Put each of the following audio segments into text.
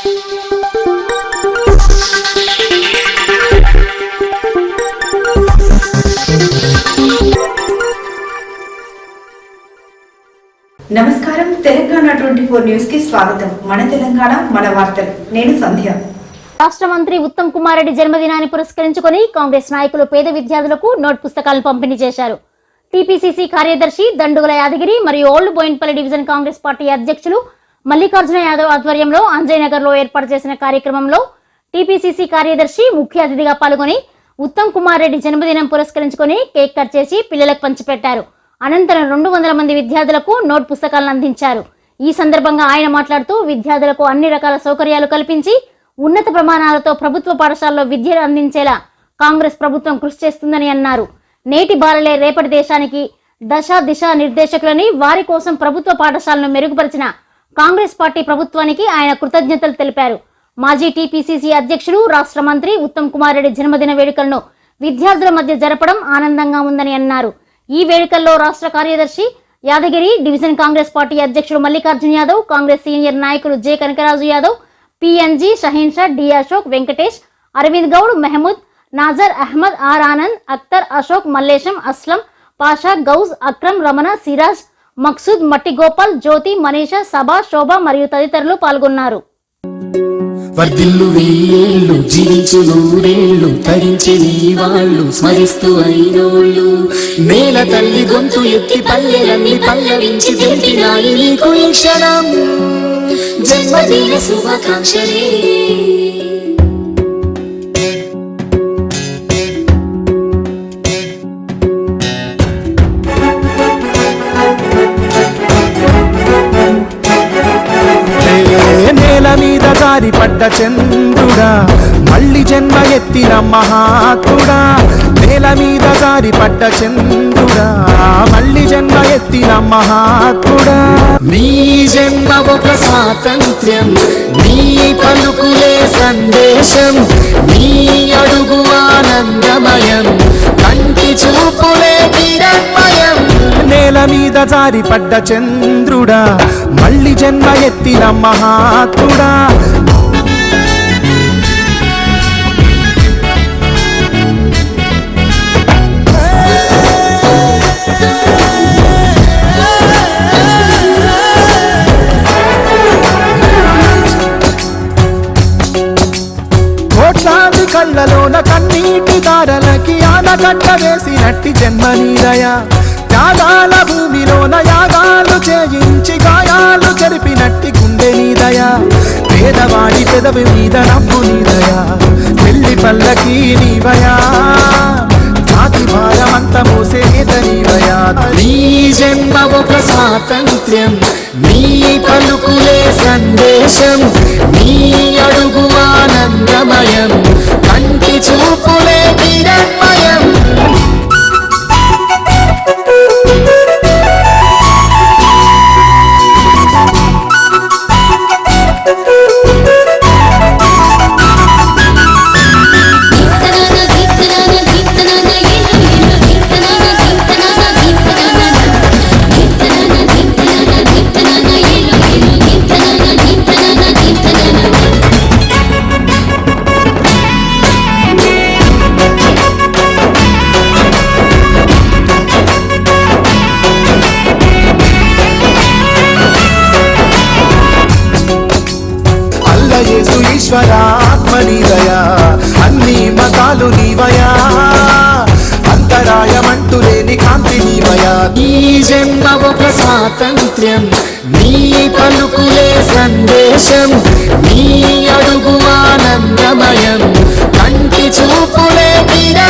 నమస్కారం. Telangana twenty four న్యూస్కి స్వాగతం. మన తెలంగాణ మన వార్తలు. నేను సంధ్య. రాష్ట్ర మంత్రి ఉత్తమ్ కుమార్ రెడ్డి జన్మదినాన్ని పురస్కరించుకొని కాంగ్రెస్ నాయకులు పేద విద్యార్థులకు నోట్ పుస్తకాలను పంపిణీ చేశారు. టీపీసీసీ కార్యదర్శి దండుగుల యాదగిరి మరియు old Boinpally division Congress party అధ్యక్షులు మల్లికార్జున యాదవ్ ఆధ్వర్యంలో అంజయనగర్లో ఏర్పాటు చేసిన కార్యక్రమంలో టీపీసీసీ కార్యదర్శి ముఖ్య అతిథిగా పాల్గొని ఉత్తమ్ కుమార్ రెడ్డి జన్మదినం పురస్కరించుకొని కేక్ కట్ చేసి పిల్లలకు పంచిపెట్టారు. అనంతరం రెండు వందల మంది విద్యార్థులకు నోట్ పుస్తకాలను అందించారు. ఈ సందర్భంగా ఆయన మాట్లాడుతూ విద్యార్థులకు అన్ని రకాల సౌకర్యాలు కల్పించి ఉన్నత ప్రమాణాలతో ప్రభుత్వ పాఠశాలలో విద్యను అందించేలా కాంగ్రెస్ ప్రభుత్వం కృషి చేస్తుందని అన్నారు. నేటి బాలలే రేపటి దేశానికి దశ దిశ నిర్దేశకులని వారి కోసం ప్రభుత్వ పాఠశాలను మెరుగుపరిచిన కాంగ్రెస్ పార్టీ ప్రభుత్వానికి ఆయన కృతజ్ఞతలు తెలిపారు. మాజీ టీపీసీసీ అధ్యక్షుడు రాష్ట్ర మంత్రి ఉత్తమ్ కుమార్ రెడ్డి జన్మదిన వేడుకలను విద్యార్థుల మధ్య జరపడం ఆనందంగా ఉందని అన్నారు. ఈ వేడుకల్లో రాష్ట్ర కార్యదర్శి యాదగిరి డివిజన్ కాంగ్రెస్ పార్టీ అధ్యక్షుడు మల్లికార్జున యాదవ్ కాంగ్రెస్ సీనియర్ నాయకులు J. Kanakaraju Yadav PNG Shaheen Shah D. Ashok Venkatesh Arvind Goud Mehmood Nazar Ahmed R Anand Akhtar Ashok Mallesham Aslam Pasha Ghouse Akram Ramana Siraj Maqsood Mattigopal Jyothi Manisha సభ శోభ మరియు తదితరులు పాల్గొన్నారు. వర్ధిల్లు వెయ్యేళ్ళు జీవించు నూరేళ్ళు తరించి వాళ్ళు స్మరిస్తూ అయినోళ్ళు. నేల తల్లి గొంతు ఎత్తి పల్లెలన్నీ పల్లవించి తెలిపినాయి నీకు ఈ క్షణం. జన్మదిన శుభాకాంక్షలే. జారి పడ్డ చంద్రుడా మళ్ళీ జన్మ ఎత్తిన మహాత్ముడా నేల మీద జారి పడ్డ చంద్రుడా మళ్ళీ జన్మ ఎత్తిన మహాత్ముడా. నీ జన్మ ఒక స్వాతంత్ర్యం నీ పలుకులే సందేశం నీ అడుగు ఆనందమయం కంటి చూపులే కిరణ్మయం. నేల మీద జారి పడ్డ చంద్రుడా మళ్ళీ జన్మ ఎత్తిన మహాత్ముడా కోట్లాది కళ్ళలోన కన్నీటి దారలకి ఆనకట్ట వేసినట్టి జన్మనీరయ. త్యాగాల భూమిలోన యాగాలు చేయించి గాయాలు జరిపినట్టి గుండె నీదయ పేదవాడి పెదవి మీద నవ్వు నీదయ పెళ్ళి పల్లకి నీవయా. జాతి భారమంత మోసే నేత నీవయా. నీ జన్మ ఒక స్వాతంత్ర్యం నీ పలుకులే సందేశం నీ అడుగు ఆనందమయం. ఈశ్వర ఆత్మ నీవయా అన్ని మతాలు నీవయా? అంతరాయమంటూ లేని కాంతి నీవయా? ఈ జన్మ ఒక స్వాతంత్ర్యం నీ పలుకులే సందేశం నీ అడుగు ఆనందమయం కంటి చూపులే కిరణ్మయం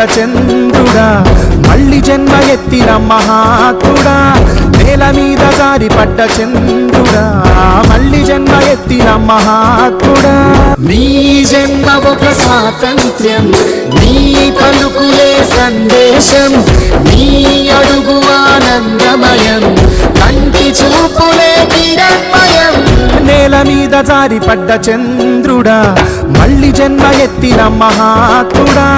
జారి చంద్రుడా మళ్ళీ జన్మ ఎత్తిన మహాత్ముడా. నేల మీద జారి పడ్డ చంద్రుడా. మళ్ళీ జన్మ ఎత్తిన మహాత్ముడా. నీ జన్మ ఒక స్వాతంత్ర్యం నీ పలుకులే సందేశం నీ అడుగు ఆనందమయం కంటి చూపులే నిరన్మయం నేల మీద జారి పడ్డ చంద్రుడా. మళ్ళీ జన్మ ఎత్తిన మహాత్ముడా.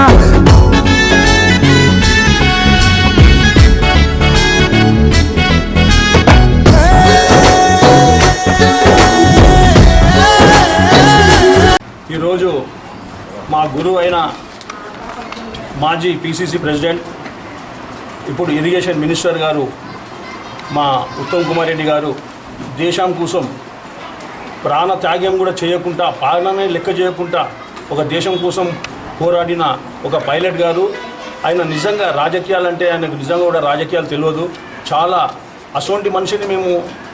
ఈరోజు మా గురువు అయిన మాజీ పిసిసి ప్రెసిడెంట్ ఇప్పుడు ఇరిగేషన్ మినిస్టర్ గారు మా ఉత్తమ్ కుమార్ రెడ్డి గారు దేశం కోసం ప్రాణ త్యాగం కూడా చేయకుండా పాలననే లెక్క చేయకుండా ఒక దేశం కోసం పోరాడిన ఒక పైలట్ గారు. ఆయన నిజంగా రాజకీయాలంటే ఆయనకు నిజంగా కూడా రాజకీయాలు తెలియదు. చాలా అటువంటి మనిషిని మేము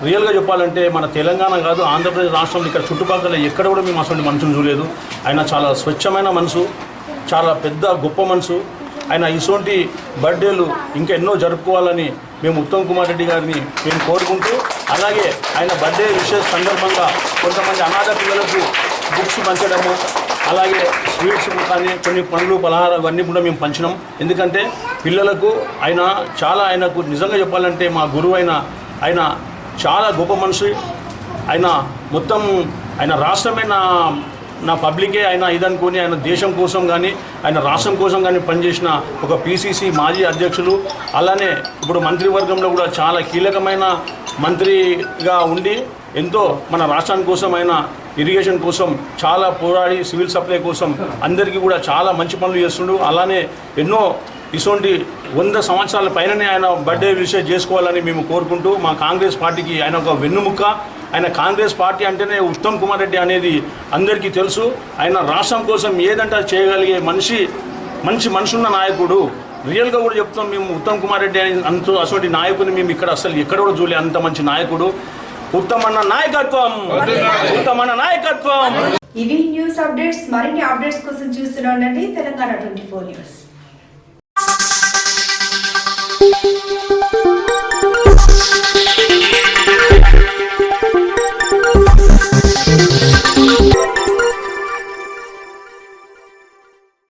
రియల్గా చెప్పాలంటే మన తెలంగాణ కాదు ఆంధ్రప్రదేశ్ రాష్ట్రంలో ఇక్కడ చుట్టుపక్కల ఎక్కడ కూడా మేము అటువంటి మనుషులు చూడలేదు. ఆయన చాలా స్వచ్ఛమైన మనసు చాలా పెద్ద గొప్ప మనసు. ఆయన ఇటువంటి బర్త్డేలు ఇంకా ఎన్నో జరుపుకోవాలని మేము ఉత్తమ్ కుమార్ రెడ్డి గారిని మేము కోరుకుంటూ అలాగే ఆయన బర్త్డే విషయ సందర్భంగా కొంతమంది అనాథ పిల్లలకు బుక్స్ పంచడము అలాగే స్వీట్స్ కానీ కొన్ని పండ్లు పలహారాలు అన్నీ కూడా మేము పంచినాం. ఎందుకంటే పిల్లలకు ఆయన చాలా ఆయనకు నిజంగా చెప్పాలంటే మా గురువు అయిన ఆయన చాలా గొప్ప మనిషి. ఆయన మొత్తం ఆయన రాష్ట్రమే నా నా పబ్లికే ఆయన ఇదనుకొని ఆయన దేశం కోసం కానీ ఆయన రాష్ట్రం కోసం కానీ పనిచేసిన ఒక పిసిసి మాజీ అధ్యక్షులు. అలానే ఇప్పుడు మంత్రివర్గంలో కూడా చాలా కీలకమైన మంత్రిగా ఉండి ఎంతో మన రాష్ట్రాని కోసం ఆయన ఇరిగేషన్ కోసం చాలా పోరాడి సివిల్ సప్లై కోసం అందరికీ కూడా చాలా మంచి పనులు చేస్తుండు. అలానే ఎన్నో ఇటువంటి వంద సంవత్సరాల పైననే ఆయన బర్త్డే విషయం చేసుకోవాలని మేము కోరుకుంటూ మా కాంగ్రెస్ పార్టీకి ఆయన ఒక వెన్నుముక్క. ఆయన కాంగ్రెస్ పార్టీ అంటేనే ఉత్తమ్ కుమార్ రెడ్డి అనేది అందరికీ తెలుసు. ఆయన రాష్ట్రం కోసం ఏదంటే చేయగలిగే మనిషి మంచి మనుషున్న నాయకుడు. రియల్గా కూడా చెప్తాం మేము ఉత్తమ్ కుమార్ రెడ్డి అని అంత అటువంటి నాయకుని మేము ఇక్కడ అసలు ఎక్కడ కూడా చూడలే అంత మంచి నాయకుడు. ఉత్తమన్న నాయకత్వం. ఉత్తమన్న నాయకత్వం. ఇవి న్యూస్ అప్డేట్స్ మరిన్ని అప్డేట్స్ కోసం చూస్తూనే ఉండండి తెలంగాణ ట్వంటీ ఫోర్ న్యూస్.